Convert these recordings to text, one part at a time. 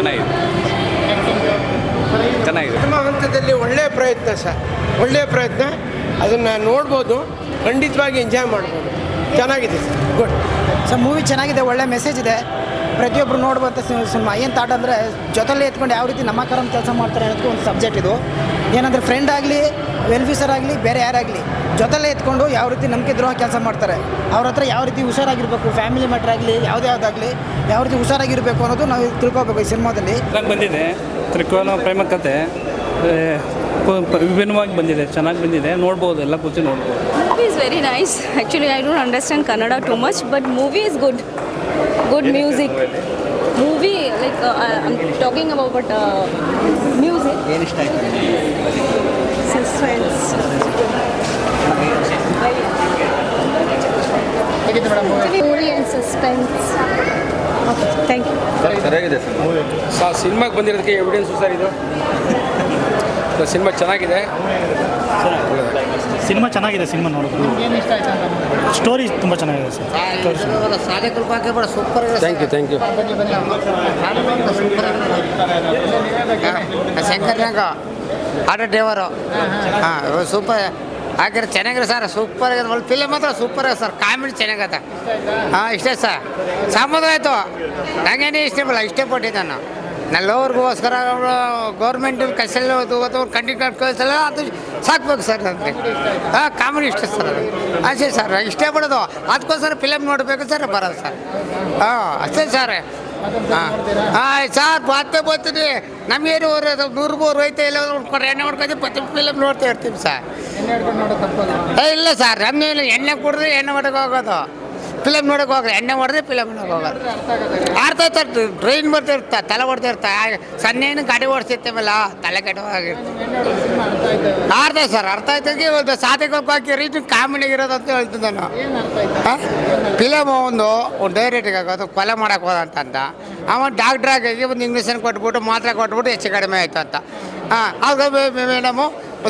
ಚೆನ್ನಾಗಿದೆ. ಚೆನ್ನಾಗಿದೆ. ಪ್ರಥಮ ಹಂತದಲ್ಲಿ ಒಳ್ಳೆಯ ಪ್ರಯತ್ನ ಸರ್. ಒಳ್ಳೆಯ ಪ್ರಯತ್ನ. ಅದನ್ನು ನೋಡ್ಬೋದು. ಖಂಡಿತವಾಗಿ ಎಂಜಾಯ್ ಮಾಡ್ಬೋದು. ಚೆನ್ನಾಗಿದೆ ಸರ್. ಗುಡ್ ಸರ್ ಮೂವಿ ಚೆನ್ನಾಗಿದೆ. ಒಳ್ಳೆ ಮೆಸೇಜ್ ಇದೆ. ಪ್ರತಿಯೊಬ್ಬರು ನೋಡುವಂಥ ಸಿನಿಮಾ. ಏನು ಥಾಟ್ ಅಂದರೆ ಜೊತೆಲ್ಲೇ ಎತ್ಕೊಂಡು ಯಾವ ರೀತಿ ನಮ್ಮ ಕರಮ್ ಕೆಲಸ ಮಾಡ್ತಾರೆ ಅನ್ನೋದಕ್ಕೆ ಒಂದು ಸಬ್ಜೆಕ್ಟ್ ಇದು. ಏನಂದರೆ ಫ್ರೆಂಡ್ ಆಗಲಿ ವೆಲ್ಫಿಸರ್ ಆಗಲಿ ಬೇರೆ ಯಾರಾಗಲಿ ಜೊತೆಲೇ ಎತ್ಕೊಂಡು ಯಾವ ರೀತಿ ನಂಬಿಕೆ ದ್ರೋಹ ಕೆಲಸ ಮಾಡ್ತಾರೆ. ಅವ್ರ ಹತ್ರ ಯಾವ ರೀತಿ ಹುಷಾರಾಗಿರಬೇಕು ಫ್ಯಾಮಿಲಿ ಮ್ಯಾಟ್ರ್ ಆಗಲಿ ಯಾವುದೇ ಯಾವುದಾಗಲಿ ಯಾವ ರೀತಿ ಹುಷಾರಾಗಿರಬೇಕು ಅನ್ನೋದು ನಾವು ತಿಳ್ಕೊಬೇಕು ಈ ಸಿನಿಮಾದಲ್ಲಿ. ಬಂದಿದೆ. ತ್ರಿಕೋನ ಪ್ರೇಮ ಕತೆ. ವಿಭಿನ್ನವಾಗಿ ಬಂದಿದೆ ಚೆನ್ನಾಗಿ ಬಂದಿದೆ. ನೋಡ್ಬೋದು ಎಲ್ಲ ಕೂತು ನೋಡ್ಬೋದು. Movie is very nice actually I don't understand Kannada too much but movie is good good music Movie, like uh, I- I'm talking about but, uh, music. Suspense. Story and suspense. Okay, thank you. Sir ಸಿನಿಮಾಗೆ ಬಂದಿರೋದಕ್ಕೆ evidence sir ಇದು cinema ಚೆನ್ನಾಗಿದೆ. Cinema ಚೆನ್ನಾಗಿದೆ cinema ನೋಡೋದು story ತುಂಬ ಚೆನ್ನಾಗಿದೆ sir. Super thank you thank you Shankarnag auto driver. ಹಾಂ super. ಹಾಕಿದ್ರೆ ಚೆನ್ನಾಗಿದೆ ಸರ್ ಸೂಪರ್ ಆಗಿದೆ ಒಳ್ಳೆ ಫಿಲಮ್ ಮಾತ್ರ ಸೂಪರ್ ಆಗಿದೆ ಸರ್ ಕಾಮಿಡಿ ಚೆನ್ನಾಗತ್ತೆ ಹಾಂ ಇಷ್ಟೇ ಸರ್ ಸಮುದ್ರ ಆಯಿತು. ನನಗೇನೇ ಇಷ್ಟಪಡಲ್ಲ ಇಷ್ಟಪಟ್ಟಿದ್ದೆ ನಾನು. ನಲ್ಲವ್ರಿಗೋಸ್ಕರ ಗೌರ್ಮೆಂಟ್ ಕಸಲ್ಲಿ ಕಂಟಿನ್ಯೂ ಕಳಿಸಲ್ಲ, ಅದು ಸಾಕ್ಬೇಕು ಸರ್ ನನಗೆ ಹಾಂ ಕಾಮಿಡಿ ಇಷ್ಟ ಸರ್ ಅದು. ಅಷ್ಟೇ ಸರ್, ಇಷ್ಟೇ ಬಿಡೋದು. ಅದಕ್ಕೋಸ್ಕರ ಫಿಲಮ್ ನೋಡಬೇಕು ಸರ್, ಬರೋದು ಸರ್. ಹಾಂ, ಅಷ್ಟೇ ಸರ್. ಹಾಂ ಹಾಂ, ಸರ್ ಮತ್ತೆ ಬರ್ತೀನಿ ನಮಗೇನು ಬರೋದು ನೂರು ಮೂರು ಐತೆ ಇಲ್ಲ ನೋಡ್ಕೊಂಡು ಎಣ್ಣೆ ಹೊಡ್ಕೊಂಡು ಪ್ರತಿ ಫಿಲಮ್ ನೋಡ್ತಾ ಇರ್ತೀವಿ ಸರ್. ಇಲ್ಲ ಸರ್ ನಮ್ಮೇನು ಎಣ್ಣೆ ಕುಡಿದ್ರೆ ಎಣ್ಣೆ ಹೊಡಕ್ಕೆ ಹೋಗೋದು ಫಿಲಮ್ ನೋಡಕ್ಕೆ ಹೋಗ್ರಿ, ಎಣ್ಣೆ ಹೊಡೆದ್ರೆ ಫಿಲಮ್ ನೋಡಕ್ಕೆ ಹೋಗೋದು ಆಡ್ತಾ ಇರ್ತಾರೆ ಟ್ರೈನ್ ಬರ್ತಾ ಇರ್ತಾ, ತಲೆ ಹೊಡ್ತಾ ಇರ್ತಾ ಸಣ್ಣೇನು ಗಾಡಿ ಓಡಿಸಿರ್ತೇವಲ್ಲ ತಲೆ ಕೆಟ್ಟವಾಗಿರ್ತ ಆಡ್ತಾ ಸರ್ ಅರ್ಥ ಆಯ್ತಾಗಿ ಒಂದು ಸಾಧಕಕ್ಕೆ ಹಾಕಿ ರೀತಿ ಕಾಮಿಡಿಗಿರೋದು ಅಂತ ಹೇಳ್ತಿದ್ದೆ ನಾನು. ಫಿಲಮ್ ಒಂದು ಡೈರೆಕ್ಟಿಗೆ ಆಗೋದು ಕೊಲೆ ಮಾಡಕ್ಕೆ ಹೋದ ಅಂತ ಅವ ಡಾಕ್ಟ್ರಾಗಿ ಒಂದು ಇಂಗ್ಲೀಷನ್ ಕೊಟ್ಬಿಟ್ಟು, ಮಾತ್ರೆ ಕೊಟ್ಬಿಟ್ಟು ಹೆಚ್ಚು ಕಡಿಮೆ ಆಯ್ತು ಅಂತ. ಹಾಂ ಆಗ ಮೇಡಮು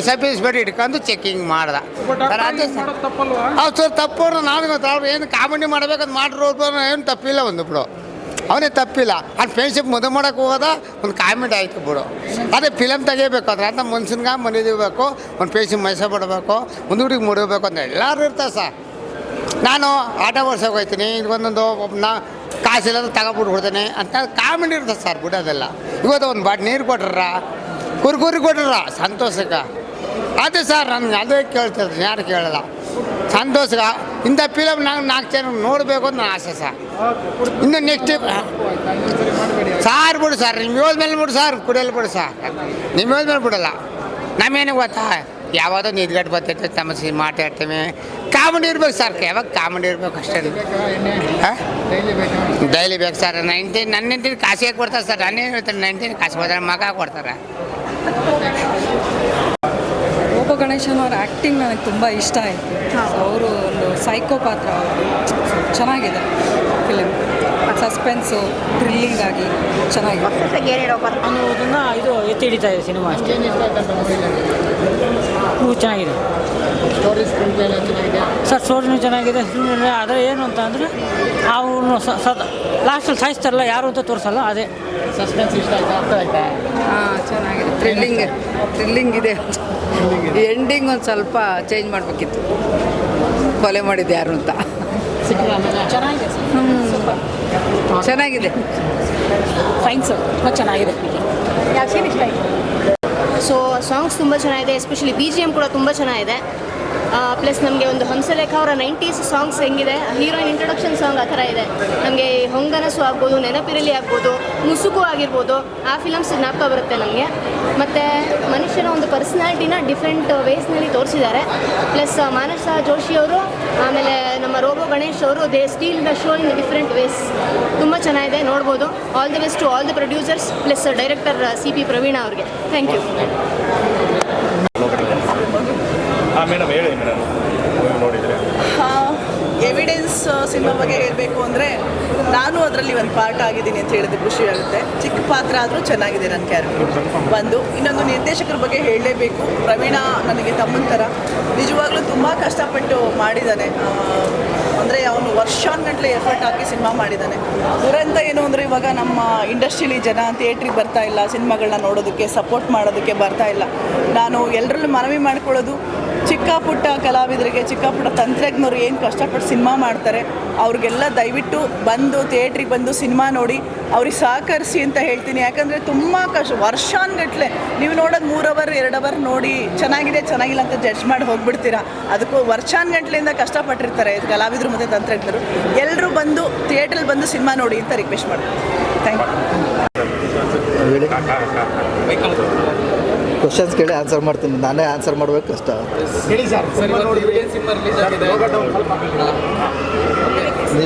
ಸಬ್ ಇನ್ಸ್ಪೆಕ್ಟರ್ ಇಟ್ಕೊಂಡು ಚೆಕಿಂಗ್ ಮಾಡ್ದ ಸರ್ ಅದೇ ಸರ್ ಹೌದು ಸರ್ ತಪ್ಪು ನಾನು ಗೊತ್ತು ಅವ್ರು ಏನು ಕಾಮಿಡಿ ಮಾಡ್ಬೇಕಂತ ಮಾಡಿರೋದು ಏನು ತಪ್ಪಿಲ್ಲ ಒಂದು ಬಿಡು. ಅವನೇ ತಪ್ಪಿಲ್ಲ. ಆ ಫ್ರೆಂಡ್ಶಿಪ್ ಮದುವೆ ಮಾಡೋಕೆ ಹೋದ ಒಂದು ಕಾಮಿಡಿ ಆಯ್ತು ಬಿಡು. ಅದೇ ಫಿಲಮ್ ತೆಗಿಬೇಕು ಅದ್ರ ಅಂತ ಮನ್ಸಿನ್ಗ ಮನೆದಿರ್ಬೇಕು ಒಂದು ಪೇಷನ್ ಮೈಸೆ ಬಿಡಬೇಕು ಒಂದು ಹುಡುಗಿ ಮುಡಬೇಕು ಅಂತ ಎಲ್ಲರೂ ಇರ್ತಾರೆ ಸರ್ ನಾನು ಆಟೋ ಓಡ್ಸೋಕೆ ಹೋಗ್ತೀನಿ ಒಂದೊಂದು ನಾ ಕಾಸಿಲ್ಲ ತಗೊಬಿಟ್ಟು ಬಿಡ್ತೇನೆ ಅಂತ ಕಾಮಿಡಿ ಇರ್ತದೆ ಸರ್ ಬಿಡೋದೆಲ್ಲ. ಇವತ್ತು ಒಂದು ಬಾಟ್ ನೀರು ಕೊಟ್ರ ಕುರ್ಕುರಿ ಕೊಟ್ರ ಸಂತೋಷಕ್ಕೆ. ಅದೇ ಸರ್, ನನಗೆ ಅದೇ ಕೇಳ್ತಿದ್ರು ಯಾರು ಕೇಳಲ್ಲ. ಸಂತೋಷ ಇಂಥ ಫಿಲಮ್ ನಾನು ನಾಲ್ಕು ಜನ ನೋಡಬೇಕು ಅಂತ ನನ್ನ ಆಸೆ ಸರ್. ಇನ್ನು ನೆಕ್ಸ್ಟ್ ಸಾರ್ ಬಿಡು ಸರ್ ನಿಮ್ಮ ಯೋಜ್ ಮೇಲೆ ಬಿಡು ಸರ್ ಕುಡಿಯಲ್ಲಿ ಬಿಡು ಸರ್. ನಿಮ್ಮ ಯೋಜ್ ಮೇಲೆ ಬಿಡಲ್ಲ. ನಮ್ಮೇನು ಗೊತ್ತಾ? ಯಾವಾಗೋ ನಿದ್ಗಟ್ಟು ಬರ್ತೈತೆ ತಮಸಿ ಮಾತಾಡ್ತೀವಿ ಕಾಮಿಡಿ ಇರ್ಬೇಕು ಸರ್, ಯಾವಾಗ ಕಾಮಿಡಿ ಇರ್ಬೇಕು ಅಷ್ಟೇ. ಡೈಲಿ ಬೇಕು ಸರ್, ನೈನ್ಟೀನ್ ನನ್ನ ಹೆಂಡತಿನ ಕಾಸಿಗೆ ಕೊಡ್ತಾರೆ ಸರ್. ನಾನೇನು ಹೇಳ್ತಾರೆ ನೈನ್ಟೀನ್ ಕಾಸು ಕೊಡ್ತಾರೆ ಮಗ ಕೊಡ್ತಾರೆ. ಗೋಪ ಗಣೇಶನ್ ಅವ್ರ ಆ್ಯಕ್ಟಿಂಗ್ ನನಗೆ ತುಂಬ ಇಷ್ಟ ಆಯಿತು. ಅವರು ಒಂದು ಸೈಕೋ ಪಾತ್ರ ಅವರು ಚೆನ್ನಾಗಿದೆ ಫಿಲಿಮ್ ಸಸ್ಪೆನ್ಸು ಥ್ರಿಲ್ಲಿಂಗ್ ಆಗಿ ಚೆನ್ನಾಗಿದೆ. ಅನ್ನೋದನ್ನು ಇದು ಎತ್ತಿ ಹಿಡಿತಾ ಇದೆ ಸಿನಿಮಾ ಅಷ್ಟೇ. ಹ್ಞೂ ಚೆನ್ನಾಗಿದೆ. ಸರ್ ಸ್ಟೋರಿನೂ ಚೆನ್ನಾಗಿದೆ ಆದರೆ ಏನು ಅಂತ ಅಂದರೆ ಅವನು ಲಾಸ್ಟಲ್ಲಿ ಸಾಯಿಸ್ತಾರಲ್ಲ ಯಾರು ಅಂತ ತೋರಿಸಲ್ಲ ಅದೇ. ಸಸ್ಪೆನ್ಸ್ ಇಷ್ಟ ಹಾಂ ಚೆನ್ನಾಗಿದೆ. ಥ್ರಿಲ್ಲಿಂಗ್ ಥ್ರಿಲ್ಲಿಂಗ್ ಇದೆ ಎಂಡಿಂಗ್ ಒಂದು ಸ್ವಲ್ಪ ಚೇಂಜ್ ಮಾಡಬೇಕಿತ್ತು. ಕೊಲೆ ಮಾಡಿದ್ದು ಯಾರು ಅಂತ. ಚೆನ್ನಾಗಿದೆ ಫೈನ್ ಸರ್. ತುಂಬ ಚೆನ್ನಾಗಿದೆ. ಸೊ ಸಾಂಗ್ಸ್ ತುಂಬ ಚೆನ್ನಾಗಿದೆ ಎಸ್ಪೆಷಲಿ ಬಿ ಜಿ ಎಂ ಕೂಡ ತುಂಬ ಚೆನ್ನಾಗಿದೆ. ಪ್ಲಸ್ ನಮಗೆ ಒಂದು ಹಂಸಲೇಖ ಅವರ ನೈಂಟೀಸ್ ಸಾಂಗ್ಸ್ ಹೆಂಗಿದೆ. ಹೀರೋಯಿನ್ ಇಂಟ್ರೊಡಕ್ಷನ್ ಸಾಂಗ್ ಆ ಥರ ಇದೆ. ನಮಗೆ ಹೊಂಗನಸು ಆಗ್ಬೋದು, ನೆನಪಿರಲಿ ಆಗ್ಬೋದು, ಮುಸುಕು ಆಗಿರ್ಬೋದು, ಆ ಫಿಲಮ್ಸ್ ಜ್ಞಾಪಕ ಬರುತ್ತೆ ನಮಗೆ. ಮತ್ತು ಮನುಷ್ಯನ ಒಂದು ಪರ್ಸ್ನಾಲಿಟಿನ ಡಿಫ್ರೆಂಟ್ ವೇಸ್ನಲ್ಲಿ ತೋರಿಸಿದ್ದಾರೆ. ಪ್ಲಸ್ ಮಾನಸ ಜೋಶಿ ಅವರು, ಆಮೇಲೆ ನಮ್ಮ ರೋಬೋ ಗಣೇಶ್ ಅವರು they steal the show in different ways ತುಂಬ ಚೆನ್ನಾಗಿದೆ, ನೋಡ್ಬೋದು. All the best to all the producers plus director C P Praveen ಅವ್ರಿಗೆ. ಥ್ಯಾಂಕ್ ಯು ಎವಿಡೆನ್ಸ್ ಸಿನಿಮಾ ಬಗ್ಗೆ ಹೇಳಬೇಕು ಅಂದರೆ ನಾನು ಅದರಲ್ಲಿ ಒಂದು ಪಾರ್ಟ್ ಆಗಿದ್ದೀನಿ ಅಂತ ಹೇಳಿದ್ರೆ ಖುಷಿ ಆಗುತ್ತೆ. ಚಿಕ್ಕ ಪಾತ್ರ ಆದರೂ ಚೆನ್ನಾಗಿದೆ ನನ್ನ ಕ್ಯಾರೆಕ್ಟರ್ ಒಂದು ಇನ್ನೊಂದು ನಿರ್ದೇಶಕರ ಬಗ್ಗೆ ಹೇಳಲೇಬೇಕು. ಪ್ರವೀಣ ನನಗೆ ತಮ್ಮನ ಥರ. ನಿಜವಾಗ್ಲೂ ತುಂಬ ಕಷ್ಟಪಟ್ಟು ಮಾಡಿದ್ದಾನೆ. ಅಂದರೆ ಅವನು ವರ್ಷಾನ್ಗಟ್ಲೆ ಎಫರ್ಟ್ ಹಾಕಿ ಸಿನಿಮಾ ಮಾಡಿದ್ದಾನೆ. ದುರಂತ ಏನು ಅಂದರೆ ಇವಾಗ ನಮ್ಮ ಇಂಡಸ್ಟ್ರಿಲಿ ಜನ ಥಿಯೇಟ್ರಿಗೆ ಬರ್ತಾ ಇಲ್ಲ ಸಿನಿಮಾಗಳನ್ನ ನೋಡೋದಕ್ಕೆ ಸಪೋರ್ಟ್ ಮಾಡೋದಕ್ಕೆ ಬರ್ತಾ ಇಲ್ಲ. ನಾನು ಎಲ್ಲರಲ್ಲೂ ಮನವಿ ಮಾಡ್ಕೊಳ್ಳೋದು ಚಿಕ್ಕ ಪುಟ್ಟ ಕಲಾವಿದರಿಗೆ ಚಿಕ್ಕ ಪುಟ್ಟ ತಂತ್ರಜ್ಞರು ಏನು ಕಷ್ಟಪಟ್ಟು ಸಿನಿಮಾ ಮಾಡ್ತಾರೆ, ಅವ್ರಿಗೆಲ್ಲ ದಯವಿಟ್ಟು ಬಂದು, ಥಿಯೇಟ್ರಿಗೆ ಬಂದು ಸಿನಿಮಾ ನೋಡಿ, ಅವ್ರಿಗೆ ಸಹಕರಿಸಿ ಅಂತ ಹೇಳ್ತೀನಿ. ಯಾಕಂದರೆ ತುಂಬ ಕಷ್ಟ, ವರ್ಷಾನ್ಗಟ್ಲೆ ನೀವು ನೋಡೋದು ಮೂರು ಅವರ್ ಎರಡು ಅವರ್ ನೋಡಿ ಚೆನ್ನಾಗಿದೆ, ಚೆನ್ನಾಗಿಲ್ಲ ಅಂತ ಜಡ್ಜ್ ಮಾಡಿ ಹೋಗ್ಬಿಡ್ತೀರಾ? ಅದಕ್ಕೂ ವರ್ಷಾನ್ಗಟ್ಲೆಯಿಂದ ಕಷ್ಟಪಟ್ಟಿರ್ತಾರೆ ಕಲಾವಿದರು ಮತ್ತು ತಂತ್ರಜ್ಞರು. ಎಲ್ಲರೂ ಬಂದು ಥಿಯೇಟ್ರಲ್ಲಿ ಬಂದು ಸಿನಿಮಾ ನೋಡಿ ಅಂತ ರಿಕ್ವೆಸ್ಟ್ ಮಾಡ್ತೀನಿ. ಥ್ಯಾಂಕ್ ಯು ಹೇಳಿ ಕ್ವಶನ್ಸ್ ಕೇಳಿ ಆನ್ಸರ್ ಮಾಡ್ತೀನಿ. ನಾನೇ ಆನ್ಸರ್ ಮಾಡ್ಬೇಕು ಕಷ್ಟ ಹೇಳಿ ಸರ್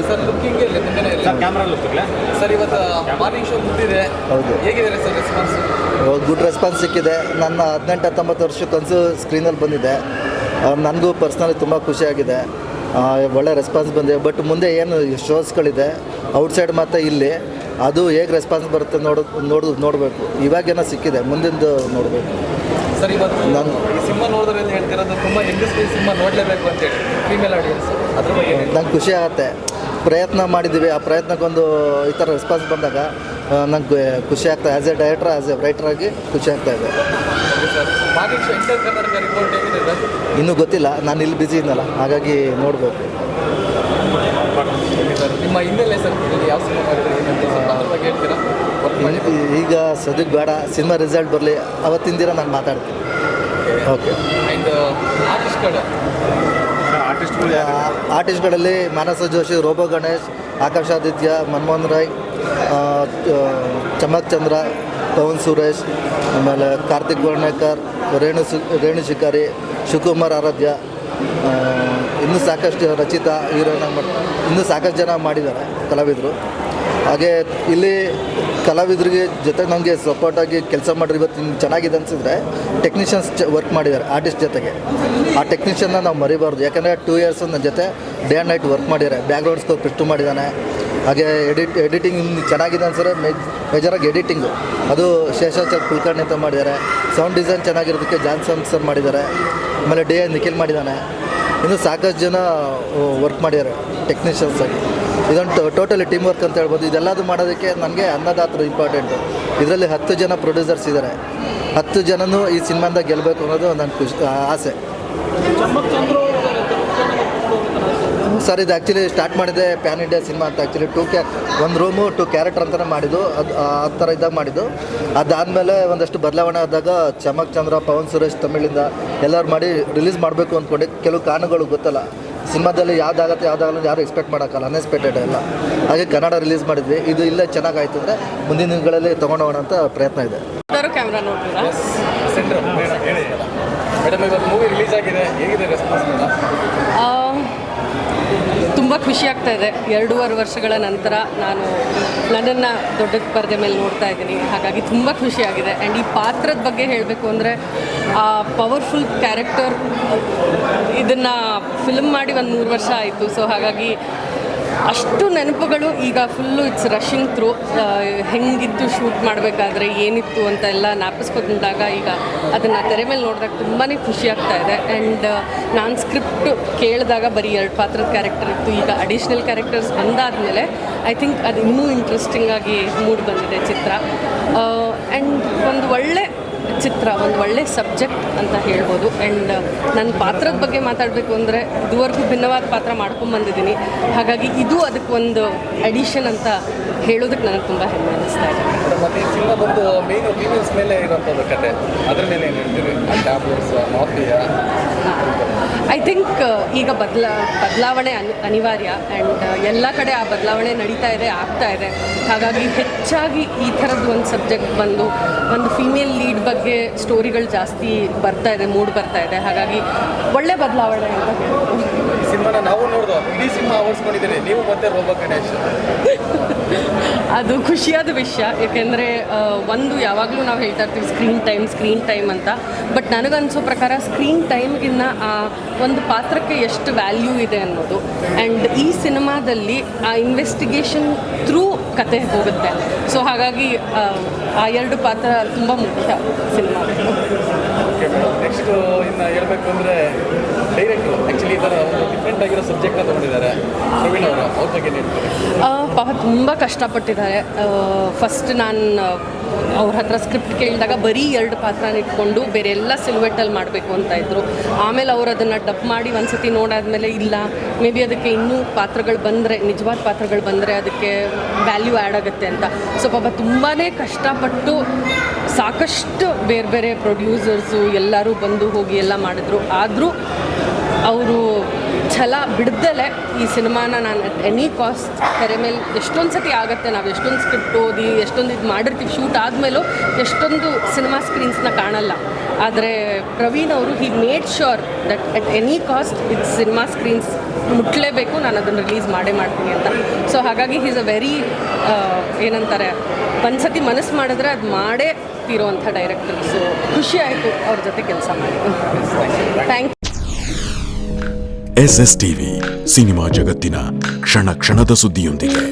ಸರ್ ಕ್ಯಾಮ್ರಾ ಸರ್ ಇವತ್ತು ಮಾರ್ನಿಂಗ್ ಶೋ ಮುಟ್ಟಿದೆ ಹೌದು. ಹೇಗಿದೆ ಸರ್ ರೆಸ್ಪಾನ್ಸ್ ಗುಡ್ ರೆಸ್ಪಾನ್ಸ್ ಸಿಕ್ಕಿದೆ. ನನ್ನ ಹದಿನೆಂಟು ಹತ್ತೊಂಬತ್ತು ವರ್ಷಕ್ಕೊಂದು ಸ್ಕ್ರೀನಲ್ಲಿ ಬಂದಿದೆ. ನನಗೂ ಪರ್ಸ್ನಲಿ ತುಂಬ ಖುಷಿಯಾಗಿದೆ ಒಳ್ಳೆ ರೆಸ್ಪಾನ್ಸ್ ಬಂದಿದೆ. ಬಟ್ ಮುಂದೆ ಏನು ಶೋಸ್ಗಳಿದೆ ಔಟ್ಸೈಡ್ ಮತ್ತು ಇಲ್ಲಿ. ಅದು ಹೇಗೆ ರೆಸ್ಪಾನ್ಸ್ ಬರುತ್ತೆ ನೋಡ ನೋಡ ನೋಡಬೇಕು. ಇವಾಗೇನೋ ಸಿಕ್ಕಿದೆ ಮುಂದಿಂದು ನೋಡಬೇಕು. ಸರ್ ಇವತ್ತು ನಾನು ಈ ಸಿನಿಮಾ ನೋಡಿದ್ರೆ ಅಂತ ಹೇಳ್ತಿರೋದು ತುಂಬ ಹೆಂಗಸ್ರು ಸಿನಿಮಾ ನೋಡಲೇಬೇಕು ಅಂತೇಳಿ ಫೀಮೇಲ್ ಆಡಿಯನ್ಸ್ ಅದ್ರ ಬಗ್ಗೆ ನಂಗೆ ಖುಷಿ ಆಗುತ್ತೆ. ಪ್ರಯತ್ನ ಮಾಡಿದ್ದೀವಿ ಆ ಪ್ರಯತ್ನಕ್ಕೊಂದು ಈ ಥರ ರೆಸ್ಪಾನ್ಸ್ ಬಂದಾಗ ನಂಗೆ ಖುಷಿ ಆಗ್ತಾ as a director as a ರೈಟ್ರಾಗಿ ಖುಷಿ ಆಗ್ತಾ ಇದೆ. ಇನ್ನೂ ಗೊತ್ತಿಲ್ಲ ನಾನು ಇಲ್ಲಿ ಬ್ಯುಸಿ ಇದ್ದಲ್ಲ ಹಾಗಾಗಿ ನೋಡಬೇಕು. ನಿಮ್ಮ ಹಿನ್ನೆಲೆ ಸರ್ ಯಾವ ಸಿನಿಮಾ ಮಾಡಿದ್ರೆ ಏನಂತ ಸ್ವಲ್ಪ ಅದ್ರ ಬಗ್ಗೆ ಹೇಳ್ತೀರಾ ಈಗ ಸದ್ಯಕ್ಕೆ ಬೇಡ ಸಿನಿಮಾ ರಿಸಲ್ಟ್ ಬರಲಿ ಅವತ್ತಿನ ದಿನ ನಾನು ಮಾತಾಡ್ತೀನಿ. ಓಕೆ ಆ್ಯಂಡ್ ಆರ್ಟಿಸ್ಟ್ಗಳು ಆರ್ಟಿಸ್ಟ್ಗಳಲ್ಲಿ ಮಾನಸ ಜೋಶಿ ರೋಬೋ ಗಣೇಶ್ ಆಕಾಶ್ ಆದಿತ್ಯ ಮನಮೋಹನ್ ರಾಯ್ ಚಮಕ್ ಚಂದ್ರ ಪವನ್ ಸುರೇಶ್ ಆಮೇಲೆ ಕಾರ್ತಿಕ್ ಗೋಳ್ನೇಕರ್ ರೇಣು ಸು ರೇಣು ಶಿಕಾರಿ ಶಿವಕುಮಾರ್ ಆರಾಧ್ಯ ಇನ್ನೂ ಸಾಕಷ್ಟು ರಚಿತ ಹೀರೋನ ಇನ್ನೂ ಸಾಕಷ್ಟು ಜನ ಮಾಡಿದ್ದಾರೆ ಕಲಾವಿದರು. ಹಾಗೆ ಇಲ್ಲಿ ಕಲಾವಿದರಿಗೆ ಜೊತೆ ನನಗೆ ಸಪೋರ್ಟಾಗಿ ಕೆಲಸ ಮಾಡಿರಿ ಇವತ್ತು ಚೆನ್ನಾಗಿದೆ ಅನಿಸಿದ್ರೆ ಟೆಕ್ನಿಷಿಯನ್ಸ್ ವರ್ಕ್ ಮಾಡಿದ್ದಾರೆ ಆರ್ಟಿಸ್ಟ್ ಜೊತೆಗೆ. ಆ ಟೆಕ್ನಿಷಿಯನ್ನ ನಾವು ಮರಿಬಾರ್ದು, ಯಾಕಂದರೆ ಟೂ ಇಯರ್ಸ್ ನನ್ನ ಜೊತೆ ಡೇ ಆ್ಯಂಡ್ ನೈಟ್ ವರ್ಕ್ ಮಾಡಿದ್ದಾರೆ ಬ್ಯಾಕ್ಗ್ರೌಂಡ್ ಸ್ಕೋಪ್ ಇಷ್ಟು ಮಾಡಿದ್ದಾನೆ. ಹಾಗೆ ಎಡಿಟ್ ಎಡಿಟಿಂಗ್ ಚೆನ್ನಾಗಿದೆ ಅನ್ಸರೆ ಮೇಜ್ ಮೇಜರಾಗಿ ಎಡಿಟಿಂಗು ಅದು ಶೇಷಾಚಾರ್ ಕುಲಕರ್ಣಿ ಅಂತ ಮಾಡಿದ್ದಾರೆ. ಸೌಂಡ್ ಡಿಸೈನ್ ಚೆನ್ನಾಗಿರೋದಕ್ಕೆ ಜಾನ್ಸನ್ ಸರ್ ಮಾಡಿದ್ದಾರೆ. ಆಮೇಲೆ ಡಿ ಎ ನಿಖಿಲ್ ಮಾಡಿದ್ದಾನೆ. ಇನ್ನು ಸಾಕಷ್ಟು ಜನ ವರ್ಕ್ ಮಾಡಿದ್ದಾರೆ ಟೆಕ್ನಿಷಿಯನ್ಸ್ ಆಗಿ. ಇದೊಂದು ಟೋಟಲಿ ಟೀಮ್ ವರ್ಕ್ ಅಂತ ಹೇಳ್ಬೋದು. ಇದೆಲ್ಲದು ಮಾಡೋದಕ್ಕೆ ನನಗೆ ಅನ್ನದಾತರು ಇಂಪಾರ್ಟೆಂಟು ಇದರಲ್ಲಿ ಹತ್ತು ಜನ ಪ್ರೊಡ್ಯೂಸರ್ಸ್ ಇದ್ದಾರೆ ಹತ್ತು ಜನನೂ ಈ ಸಿನಿಮಾದ ಗೆಲ್ಲಬೇಕು ಅನ್ನೋದು ನನ್ನ ಖುಷಿ ಆಸೆ. ಸರ್, ಇದು ಆ್ಯಕ್ಚುಲಿ ಸ್ಟಾರ್ಟ್ ಮಾಡಿದೆ ಪ್ಯಾನ್ ಇಂಡಿಯಾ ಸಿನಿಮಾ ಅಂತ. ಆ್ಯಕ್ಚುಲಿ ಟೂ ಕ್ಯಾ ಒಂದು ರೂಮು ಟು ಕ್ಯಾರೆಕ್ಟರ್ ಅಂತಲೇ ಮಾಡಿದ್ದು. ಅದು, ಆ ಥರ ಇದ್ದಾಗ ಮಾಡಿದ್ದು. ಅದಾದಮೇಲೆ ಒಂದಷ್ಟು ಬದಲಾವಣೆ ಆದಾಗ ಚಮಕ್ ಚಂದ್ರ, ಪವನ್ ಸುರೇಶ್ ತಮಿಳಿಂದ ಎಲ್ಲರೂ ಮಾಡಿ ರಿಲೀಸ್ ಮಾಡಬೇಕು ಅಂದ್ಕೊಂಡೆ ಕೆಲವು ಕಾರಣಗಳು ಗೊತ್ತಲ್ಲ. ಸಿನಿಮಾದಲ್ಲಿ ಯಾವ್ದಾಗತ್ತೆ ಯಾವ್ದಾಗಲ್ಲ ಯಾರು ಎಕ್ಸ್ಪೆಕ್ಟ್ ಮಾಡೋಕ್ಕಲ್ಲ ಅನ್ಎಕ್ಸ್ಪೆಕ್ಟೆಡ್ ಎಲ್ಲ. ಹಾಗೆ ಕನ್ನಡ ರಿಲೀಸ್ ಮಾಡಿದ್ವಿ. ಇದು ಇಲ್ಲೇ ಚೆನ್ನಾಗಾಯ್ತು ಅಂದರೆ ಮುಂದಿನ ದಿನಗಳಲ್ಲಿ ತೊಗೊಂಡೋಗೋಣ ಅಂತ ಪ್ರಯತ್ನ ಇದೆ. ಕ್ಯಾಮ್ರಾ ನೋಡ್ತೀರಾ? ಸೆಂಟ್ರ್ ಮೇಡಮ್ ಹೇಳಿ. ಮೇಡಮ್ ಇವತ್ತು ಮೂವಿ ರಿಲೀಸ್ ಆಗಿದೆ. ಹೇಗಿದೆ ರೆಸ್ಪಾನ್ಸ್ ಖುಷಿ ಆಗ್ತಾ ಇದೆ. ಎರಡೂವರೆ ವರ್ಷಗಳ ನಂತರ ನಾನು ನನ್ನನ್ನು ದೊಡ್ಡ ಪರದೆ ಮೇಲೆ ನೋಡ್ತಾ ಇದ್ದೀನಿ. ಹಾಗಾಗಿ ತುಂಬ ಖುಷಿಯಾಗಿದೆ ಆ್ಯಂಡ್ ಈ ಪಾತ್ರದ ಬಗ್ಗೆ ಹೇಳಬೇಕು ಅಂದರೆ, ಆ ಪವರ್ಫುಲ್ ಕ್ಯಾರೆಕ್ಟರ್ ಇದನ್ನು ಫಿಲ್ಮ್ ಮಾಡಿ ಒಂದು ಮೂರು ವರ್ಷ ಆಯಿತು. ಸೊ ಹಾಗಾಗಿ ಅಷ್ಟು ನೆನಪುಗಳು ಈಗ ಫುಲ್ಲು ಇಟ್ಸ್ ರಶಿಂಗ್ ಥ್ರೂ ಹೆಂಗಿತ್ತು ಶೂಟ್ ಮಾಡಬೇಕಾದ್ರೆ, ಏನಿತ್ತು ಅಂತ ಎಲ್ಲ ಜ್ಞಾಪಿಸ್ಕೊಂಡಾಗ ಈಗ ಅದನ್ನು ತೆರೆ ಮೇಲೆ ನೋಡಿದಾಗ ತುಂಬಾ ಖುಷಿ ಆಗ್ತಾ ಇದೆ. ಆ್ಯಂಡ್ ನಾನು ಸ್ಕ್ರಿಪ್ಟ್ ಕೇಳಿದಾಗ ಬರೀ ಎರಡು ಪಾತ್ರದ ಕ್ಯಾರೆಕ್ಟರ್ ಇತ್ತು. ಈಗ ಅಡಿಷ್ನಲ್ ಕ್ಯಾರೆಕ್ಟರ್ಸ್ ಬಂದಾದಮೇಲೆ ಐ ಥಿಂಕ್ ಅದು ಇನ್ನೂ ಇಂಟ್ರೆಸ್ಟಿಂಗ್ ಆಗಿ ಮೂಡ್ ಬಂದಿದೆ ಚಿತ್ರ. ಆ್ಯಂಡ್ ಒಂದು ಒಳ್ಳೆ ಚಿತ್ರ ಒಂದು ಒಳ್ಳೆ ಸಬ್ಜೆಕ್ಟ್ ಅಂತ ಹೇಳ್ಬೋದು. ಆ್ಯಂಡ್ ನನ್ನ ಪಾತ್ರದ ಬಗ್ಗೆ ಮಾತಾಡಬೇಕು ಅಂದರೆ ಇದುವರೆಗೂ ಭಿನ್ನವಾದ ಪಾತ್ರ ಮಾಡ್ಕೊಂಬಂದಿದ್ದೀನಿ. ಹಾಗಾಗಿ ಇದು ಅದಕ್ಕೆ ಒಂದು ಅಡಿಷನ್ ಅಂತ ಹೇಳೋದಕ್ಕೆ ನನಗೆ ತುಂಬ ಹೆಮ್ಮೆ ಅನ್ನಿಸ್ತಾ ಇದೆ. ಮತ್ತೆ ಈ ಸಿನಿಮಾ ಬಂದು ಮೇನ್ ಫೀಮೇಲ್ಸ್ ಮೇಲೆ ಇರುವಂಥದ್ದು ಕತೆ. ಅದ್ರ ಮೇಲೆ ಏನು ಹೇಳ್ತೀವಿ ಟ್ಯಾಬ್ಲೆಟ್ಸ್ ಮಾಫಿಯಾ ಐ ಥಿಂಕ್ ಈಗ ಬದಲಾ ಬದಲಾವಣೆ ಅನಿ ಅನಿವಾರ್ಯ. ಆ್ಯಂಡ್ ಎಲ್ಲ ಕಡೆ ಆ ಬದಲಾವಣೆ ನಡೀತಾ ಇದೆ ಆಗ್ತಾ ಇದೆ. ಹಾಗಾಗಿ ಹೆಚ್ಚಾಗಿ ಈ ಥರದ್ದು ಒಂದು ಸಬ್ಜೆಕ್ಟ್ ಬಂದು ಒಂದು ಫೀಮೇಲ್ ಲೀಡ್ ಬಗ್ಗೆ ಸ್ಟೋರಿಗಳು ಜಾಸ್ತಿ ಬರ್ತಾ ಇದೆ ಮೂಡ್ ಬರ್ತಾ ಇದೆ. ಹಾಗಾಗಿ ಒಳ್ಳೆ ಬದಲಾವಣೆ ಅಂತ ಸಿನಿಮಾನ ನಾವು ನೋಡ್ದು ಇಡೀ ಸಿನಿಮಾ ಆವರಿಸ್ಕೊಂಡಿದ್ದೀರಿ ನೀವು ಮತ್ತೆ ರೋಬೋ ಗಣೇಶ್. ಅದು ಖುಷಿಯಾದ ವಿಷಯ. ಏಕೆಂದರೆ ಒಂದು ಯಾವಾಗಲೂ ನಾವು ಹೇಳ್ತಾ ಇರ್ತೀವಿ ಸ್ಕ್ರೀನ್ ಟೈಮ್ ಸ್ಕ್ರೀನ್ ಟೈಮ್ ಅಂತ. ಬಟ್ ನನಗನ್ಸೋ ಪ್ರಕಾರ ಸ್ಕ್ರೀನ್ ಟೈಮ್ಗಿನ್ನ ಆ ಒಂದು ಪಾತ್ರಕ್ಕೆ ಎಷ್ಟು ವ್ಯಾಲ್ಯೂ ಇದೆ ಅನ್ನೋದು. ಆ್ಯಂಡ್ ಈ ಸಿನಿಮಾದಲ್ಲಿ ಆ ಇನ್ವೆಸ್ಟಿಗೇಷನ್ ಥ್ರೂ ಕತೆ ಹೋಗುತ್ತೆ. ಸೊ ಹಾಗಾಗಿ ಆ, ಎರಡು ಪಾತ್ರ ತುಂಬ ಮುಖ್ಯ ಸಿನಿಮಾ ಓಕೆ ಮೇಡಮ್ ನೆಕ್ಸ್ಟ್ ಇನ್ನು ಹೇಳ್ಬೇಕು ಅಂದರೆ ಡೈರೆಕ್ಟ್ರು ಆ್ಯಕ್ಚುಲಿ ಥರ ಒಂದು ಡಿಫ್ರೆಂಟ್ ಆಗಿರೋ ಸಬ್ಜೆಕ್ಟ್ನ ತೊಗೊಂಡಿದ್ದಾರೆ. ಪ್ರವೀಣ್ ಅವರು, ಅವ್ರ ಬಗ್ಗೆ ಹೇಳ್ತಾರೆ? ಪಾಪ ತುಂಬ ಕಷ್ಟಪಟ್ಟಿದ್ದಾರೆ. ಫಸ್ಟ್ ನಾನು ಅವ್ರ ಹತ್ರ ಸ್ಕ್ರಿಪ್ಟ್ ಕೇಳಿದಾಗ ಬರೀ ಎರಡು ಪಾತ್ರನ ಇಟ್ಕೊಂಡು ಬೇರೆ ಎಲ್ಲ ಸಿಲ್ವೆಟ್ಟಲ್ಲಿ ಮಾಡಬೇಕು ಅಂತ ಇದ್ರು. ಆಮೇಲೆ ಅವ್ರು ಅದನ್ನು ಡಬ್ ಮಾಡಿ ಒಂದ್ಸತಿ ನೋಡಾದ್ಮೇಲೆ ಇಲ್ಲ. ಮೇ ಬಿ ಅದಕ್ಕೆ ಇನ್ನೂ ಪಾತ್ರಗಳು ಬಂದರೆ, ನಿಜವಾದ ಪಾತ್ರಗಳು ಬಂದರೆ ಅದಕ್ಕೆ ವ್ಯಾಲ್ಯೂ ಆ್ಯಡ್ ಆಗುತ್ತೆ ಅಂತ. ಸೊ ಪಾಪ ತುಂಬಾ ಕಷ್ಟಪಟ್ಟು ಸಾಕಷ್ಟು ಬೇರೆ ಬೇರೆ ಪ್ರೊಡ್ಯೂಸರ್ಸು ಎಲ್ಲರೂ ಬಂದು ಹೋಗಿ ಎಲ್ಲ ಮಾಡಿದ್ರು. ಆದರೂ ಅವರು ಛಲ ಬಿಡ್ದಲೇ ಈ ಸಿನಿಮಾನ ನಾನು ಎನಿ ಕಾಸ್ಟ್ ತೆರೆ ಮೇಲೆ ಎಷ್ಟೊಂದು ಸತಿ ಆಗುತ್ತೆ, ನಾವು ಎಷ್ಟೊಂದು ಸ್ಕ್ರಿಪ್ಟ್ ಓದಿ, ಎಷ್ಟೊಂದು ಇದು ಮಾಡಿರ್ತೀವಿ ಶೂಟ್ ಆದಮೇಲೂ ಎಷ್ಟೊಂದು ಸಿನಿಮಾ ಸ್ಕ್ರೀನ್ಸ್ನ ಕಾಣಲ್ಲ. ಆದರೆ ಪ್ರವೀಣ್ ಅವರು he made sure that at any cost ಇದು ಸಿನಿಮಾ ಸ್ಕ್ರೀನ್ಸ್ ಮುಟ್ಲೇಬೇಕು, ನಾನು ಅದನ್ನು ರಿಲೀಸ್ ಮಾಡೇ ಮಾಡ್ತೀನಿ ಅಂತ. ಸೊ ಹಾಗಾಗಿ ಹೀಸ್ ಅ ವೆರಿ ಏನಂತಾರೆ ಒಂದು ಸತಿ ಮನಸ್ಸು ಮಾಡಿದ್ರೆ ಅದು ಮಾಡೇ ತೀರೋವಂಥ ಡೈರೆಕ್ಟರ್ ಸೊ ಖುಷಿ ಆಯಿತು ಅವ್ರ ಜೊತೆ ಕೆಲಸ ಮಾಡಿ. Thank S S TV cinema ಜಗತ್ತಿನ ಕ್ಷಣ ಕ್ಷಣದ ಸುದ್ದಿಯೊಂದಿಗೆ.